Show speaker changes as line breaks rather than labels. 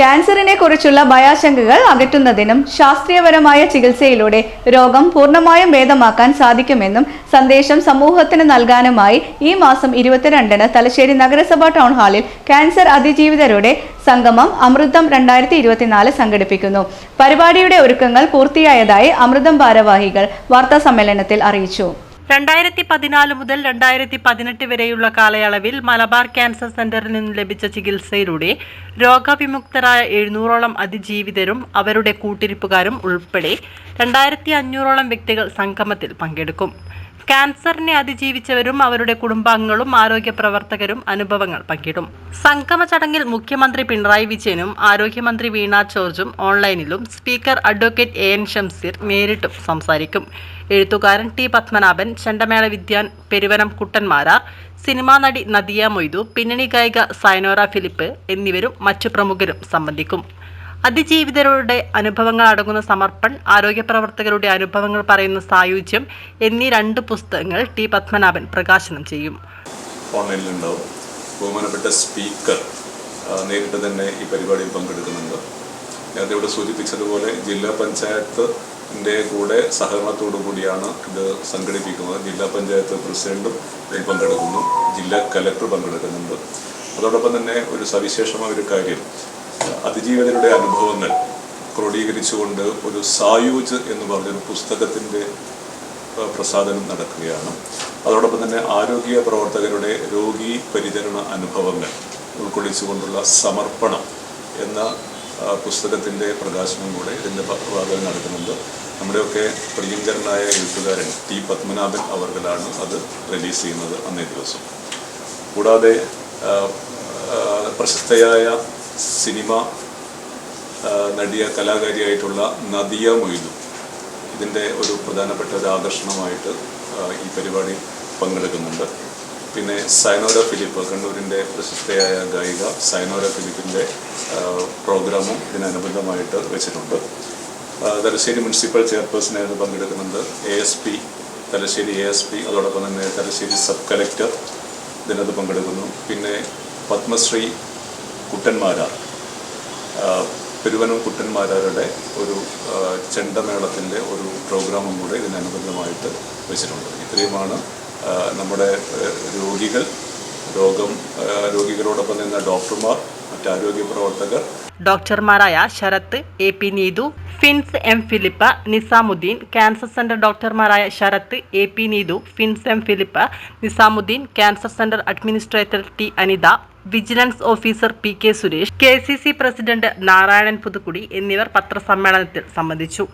ക്യാൻസറിനെ കുറിച്ചുള്ള ഭയാശങ്കകൾ അകറ്റുന്നതിനും ശാസ്ത്രീയപരമായ ചികിത്സയിലൂടെ രോഗം പൂർണമായും ഭേദമാക്കാൻ സാധിക്കുമെന്നും സന്ദേശം സമൂഹത്തിന് നൽകാനുമായി ഈ മാസം ഇരുപത്തിരണ്ടിന് തലശ്ശേരി നഗരസഭാ ടൗൺ ഹാളിൽ ക്യാൻസർ അതിജീവിതരുടെ സംഗമം അമൃതം രണ്ടായിരത്തി ഇരുപത്തിനാല് സംഘടിപ്പിക്കുന്നു. പരിപാടിയുടെ ഒരുക്കങ്ങൾ പൂർത്തിയായതായി അമൃതം ഭാരവാഹികൾ വാർത്താ സമ്മേളനത്തിൽ അറിയിച്ചു.
രണ്ടായിരത്തി പതിനാല് മുതൽ രണ്ടായിരത്തി പതിനെട്ട് വരെയുള്ള കാലയളവിൽ മലബാർ ക്യാൻസർ സെന്ററിൽ നിന്ന് ലഭിച്ച ചികിത്സയിലൂടെ രോഗവിമുക്തരായ എഴുന്നൂറോളം അതിജീവിതരും അവരുടെ കൂട്ടിരിപ്പുകാരും ഉൾപ്പെടെ രണ്ടായിരത്തി അഞ്ഞൂറോളം വ്യക്തികൾ സംഗമത്തിൽ പങ്കെടുക്കും. ക്യാൻസറിനെ അതിജീവിച്ചവരും അവരുടെ കുടുംബാംഗങ്ങളും ആരോഗ്യ പ്രവർത്തകരും അനുഭവങ്ങൾ പങ്കിടും. സംഗമ ചടങ്ങിൽ മുഖ്യമന്ത്രി പിണറായി വിജയനും ആരോഗ്യമന്ത്രി വീണ ജോർജും ഓൺലൈനിലും speaker advocate A N Shamseer നേരിട്ടും സംസാരിക്കും. എഴുത്തുകാരൻ ടി പത്മനാഭൻ ചെണ്ടമേള വിദ്യാൻ പെരുവനം കുട്ടന്മാരാർ സിനിമാ നടി നദിയ മൊയ്തു പിന്നണി ഗായിക സൈനോറ ഫിലിപ്പ് എന്നിവരും മറ്റു പ്രമുഖരും സംബന്ധിക്കും. അതിജീവിതരുടെ അനുഭവങ്ങൾ അടങ്ങുന്ന സമർപ്പൺ ആരോഗ്യ പ്രവർത്തകരുടെ അനുഭവങ്ങൾ പറയുന്ന സായുജ്യം എന്നീ രണ്ട് പുസ്തകങ്ങൾ ടി പത്മനാഭൻ പ്രകാശനം ചെയ്യും.
ബഹുമാനപ്പെട്ട സ്പീക്കർ നേരിട്ട് തന്നെ ഈ പരിപാടിയിൽ പങ്കെടുക്കുന്നുണ്ട്. നേരത്തെ ഇവിടെ സൂചിപ്പിച്ചതുപോലെ ജില്ലാ പഞ്ചായത്തിന്റെ കൂടെ സഹകരണത്തോടു കൂടിയാണ് ഇത് സംഘടിപ്പിക്കുന്നത്. ജില്ലാ പഞ്ചായത്ത് പ്രസിഡന്റും ഇതിൽ പങ്കെടുക്കുന്നു. ജില്ലാ കലക്ടർ പങ്കെടുക്കുന്നുണ്ട്. അതോടൊപ്പം തന്നെ ഒരു സവിശേഷമായ ഒരു കാര്യം. അതിജീവിതരുടെ അനുഭവങ്ങൾ ക്രോഡീകരിച്ചുകൊണ്ട് ഒരു സായൂജ് എന്ന് പറഞ്ഞൊരു പുസ്തകത്തിന്റെ പ്രസാദനം നടക്കുകയാണ്. അതോടൊപ്പം തന്നെ ആരോഗ്യ പ്രവർത്തകരുടെ രോഗി പരിചരണ അനുഭവങ്ങൾ ഉൾക്കൊള്ളിച്ചുകൊണ്ടുള്ള സമർപ്പണം എന്ന പുസ്തകത്തിന്റെ പ്രകാശനം കൂടെ ഇതിന്റെ ഭാഗം നടക്കുന്നുണ്ട്. നമ്മുടെയൊക്കെ പ്രിയങ്കരനായ എഴുത്തുകാരൻ ടി പത്മനാഭൻ അവർകളാണ് അത് റിലീസ് ചെയ്യുന്നത് അന്നേ ദിവസം. കൂടാതെ പ്രശസ്തയായ സിനിമ നടിയ കലാകാരിയായിട്ടുള്ള നദിയ മൊയ്തു. ഇതിന്റെ ഒരു പ്രധാനപ്പെട്ട ഒരു ആകർഷണമായിട്ട് ഈ പരിപാടി പങ്കെടുക്കുന്നുണ്ട്. പിന്നെ സൈനോര ഫിലിപ്പ് കണ്ണൂരിന്റെ പ്രശസ്തയായ ഗായിക സൈനോര ഫിലിപ്പിന്റെ പ്രോഗ്രാമും ഇതിനനുബന്ധമായിട്ട് വെച്ചിട്ടുണ്ട്. തലശ്ശേരി മുനിസിപ്പൽ ചെയർപേഴ്സണായിരുന്നു പങ്കെടുക്കുന്നുണ്ട് A S P Thalassery A S P അതോടൊപ്പം തന്നെ തലശ്ശേരി സബ് കലക്ടർ ഇതിനകത്ത് പങ്കെടുക്കുന്നു. പിന്നെ പത്മശ്രീ കുട്ടന്മാരാർ പെരുവനം കുട്ടന്മാരാരുടെ ഒരു ചെണ്ടമേളത്തിന്റെ ഒരു പ്രോഗ്രാമും കൂടെ ഇതിനനുബന്ധമായിട്ട് വെച്ചിട്ടുണ്ട്. ഇത്രയുമാണ് നമ്മുടെ രോഗികൾ രോഗം രോഗികളോടൊപ്പം നിന്ന ഡോക്ടർമാർ മറ്റാരോഗ്യ പ്രവർത്തകർ
ഡോക്ടർമാരായ Sarath A P Neethu Fins M Philip Nizamuddin cancer centre ഡോക്ടർമാരായ Sarath A P Neethu Fins M Philip Nizamuddin cancer centre administrator T Anitha vigilance officer P K Suresh K C C president Narayanan Puthukkudi എന്നിവർ പത്രസമ്മേളനത്തിൽ സംബന്ധിച്ചു.